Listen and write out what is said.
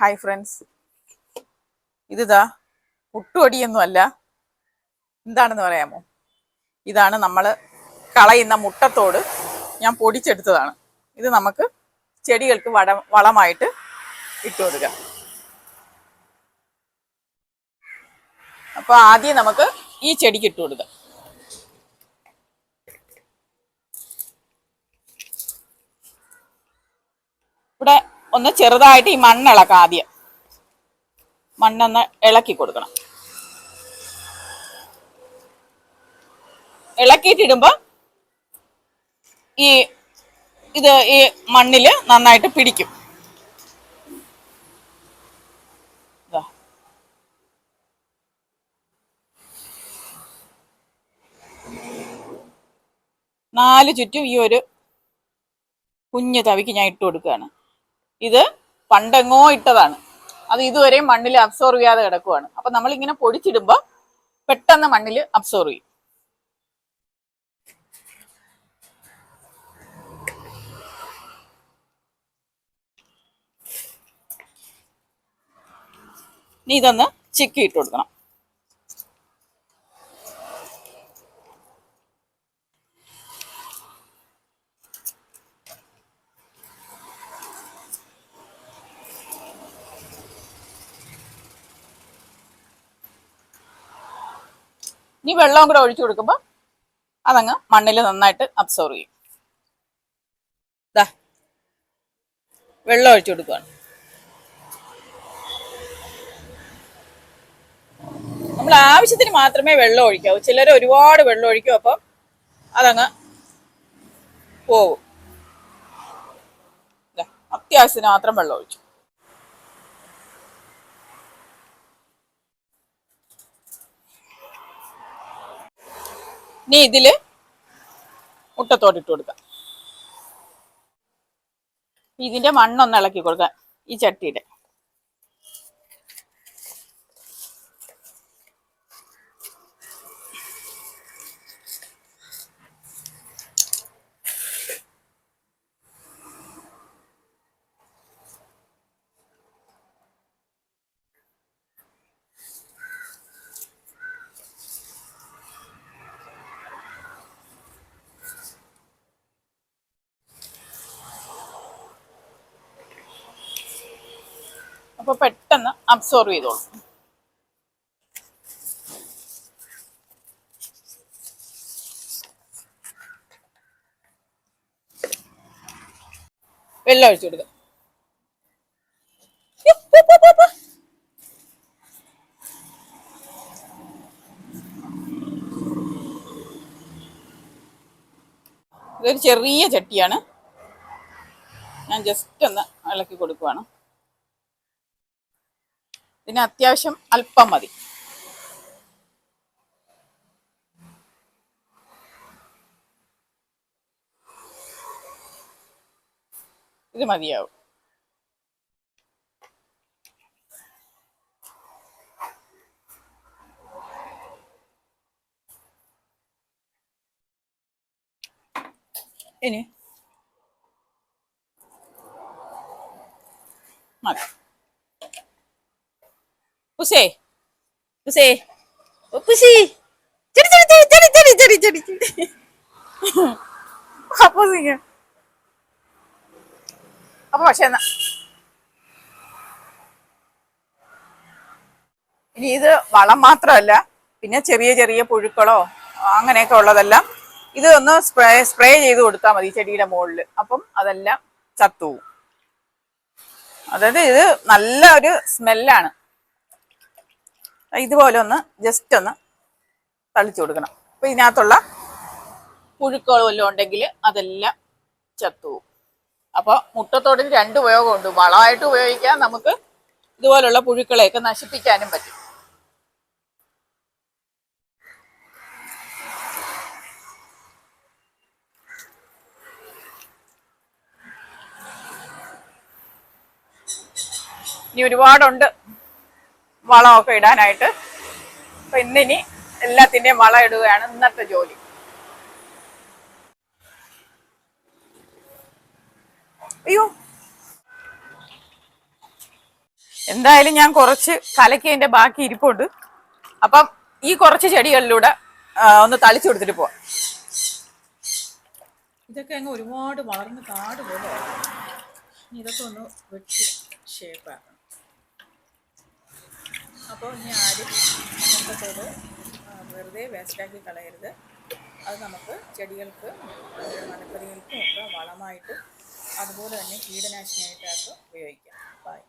Hi friends ഇതിതാ പുട്ടുപൊടിയൊന്നും അല്ല എന്താണെന്ന് പറയാമോ? ഇതാണ് നമ്മൾ കളയുന്ന മുട്ടത്തോട് ഞാൻ പൊടിച്ചെടുത്തതാണ്. ഇത് നമുക്ക് ചെടികൾക്ക് വട വളമായിട്ട് ഇട്ട് കൊടുക്കാം. അപ്പോൾ ആദ്യം നമുക്ക് ഈ ചെടിക്ക് ഇട്ട് കൊടുക്കാം. ഇവിടെ ഒന്ന് ചെറുതായിട്ട് ഈ മണ്ണിളക്കാം ആദ്യം. മണ്ണൊന്ന് ഇളക്കി കൊടുക്കണം. ഇളക്കിയിട്ടിടുമ്പോൾ ഈ ഇത് ഈ മണ്ണിൽ നന്നായിട്ട് പിടിക്കും. നാല് ചുറ്റും ഈ ഒരു കുഞ്ഞു തവിക്ക് ഞാൻ ഇട്ട് കൊടുക്കുകയാണ്. ഇത് പണ്ടെങ്ങോ ഇട്ടതാണ്. അത് ഇതുവരെയും മണ്ണിൽ അബ്സോർവ് ചെയ്യാതെ കിടക്കുവാണ്. അപ്പൊ നമ്മൾ ഇങ്ങനെ പൊടിച്ചിടുമ്പോൾ പെട്ടെന്ന് മണ്ണിൽ അബ്സോർവ് ചെയ്യും. ഇനി ഇതൊന്ന് ചിക്കി ഇട്ട് കൊടുക്കണം. ഇനി വെള്ളം കൂടെ ഒഴിച്ചു കൊടുക്കുമ്പോൾ അതങ്ങ് മണ്ണിൽ നന്നായിട്ട് അബ്സോർവ് ചെയ്യും. വെള്ളം ഒഴിച്ചു കൊടുക്കുകയാണ് നമ്മൾ ആവശ്യത്തിന് മാത്രമേ വെള്ളം ഒഴിക്കാവൂ. ചിലർ ഒരുപാട് വെള്ളം ഒഴിക്കും അപ്പം അതങ്ങ് പോവും. അത്യാവശ്യത്തിന് മാത്രം വെള്ളം ഒഴിച്ചു. ഇനി ഇതിൽ മുട്ടത്തോട്ടിട്ട് കൊടുക്കാം. ഇതിന്റെ മണ്ണൊന്ന് ഇളക്കി കൊടുക്കാം ഈ ചട്ടിയുടെ അപ്പൊ പെട്ടെന്ന് അബ്സോർവ് ചെയ്തോളും. വെള്ളം ഒഴിച്ചു കൊടുക്കുക ഇതൊരു ചെറിയ ചട്ടിയാണ്. ഞാൻ ജസ്റ്റ് ഒന്ന് ഇളക്കി കൊടുക്കുവാണ്. ഇതിന് അത്യാവശ്യം അല്പം മതി. ഇത് മതിയാവും. ഇനി മതി. പുസേ പുസേ പുസി ചെടി ചെടി ചെടി ചെടി ചെടി ചെടി ചെടി അപ്പൊ അപ്പൊ പക്ഷെ എന്നാ ഇനി ഇത് വളം മാത്രമല്ല പിന്നെ ചെറിയ ചെറിയ പുഴുക്കളോ അങ്ങനെയൊക്കെ ഉള്ളതെല്ലാം ഇത് ഒന്ന് സ്പ്രേ സ്പ്രേ ചെയ്ത് കൊടുത്താൽ മതി ചെടിയുടെ മുകളിൽ അപ്പം അതെല്ലാം ചത്തുപോകും അതായത് ഇത് നല്ല ഒരു സ്മെല്ലാണ്. ഇതുപോലെ ഒന്ന് ജസ്റ്റ് ഒന്ന് തളിച്ചു കൊടുക്കണം. അപ്പൊ ഇതിനകത്തുള്ള പുഴുക്കൾ വല്ലതും ഉണ്ടെങ്കിൽ അതെല്ലാം ചത്തുപോകും അപ്പൊ മുട്ടത്തോടിന് രണ്ട് ഉപയോഗമുണ്ട്. വളമായിട്ട് ഉപയോഗിക്കാൻ നമുക്ക് ഇതുപോലുള്ള പുഴുക്കളെയൊക്കെ നശിപ്പിക്കാനും പറ്റും. ഇനി ഒരുപാടുണ്ട്. വളമൊക്കെ ഇടാനായിട്ട്. അപ്പൊ ഇന്നിനി എല്ലാത്തിന്റെയും വളം ഇടുകയാണ് ഇന്നത്തെ ജോലി. അയ്യോ. എന്തായാലും ഞാൻ കുറച്ച് കലക്കിയതിന്റെ ബാക്കി ഇരിപ്പുണ്ട്. അപ്പം ഈ കുറച്ച് ചെടികളിലൂടെ ഒന്ന് തളിച്ചു കൊടുത്തിട്ട് പോവാം. ഇതൊക്കെ അങ്ങ് ഒരുപാട് വളർന്ന് കാട് പോലെ ഇതൊക്കെ ഒന്ന് വെട്ടി ഷേപ്പാക്കണം അപ്പോൾ ഇനി ആരും അങ്ങനത്തെ വെറുതെ വേസ്റ്റാക്കി കളയരുത്. അത് നമുക്ക് ചെടികൾക്ക് മലക്കറികൾക്കും ഒക്കെ വളമായിട്ട് അതുപോലെ തന്നെ കീടനാശിനിയായിട്ടൊക്കെ ഉപയോഗിക്കാം. ബൈ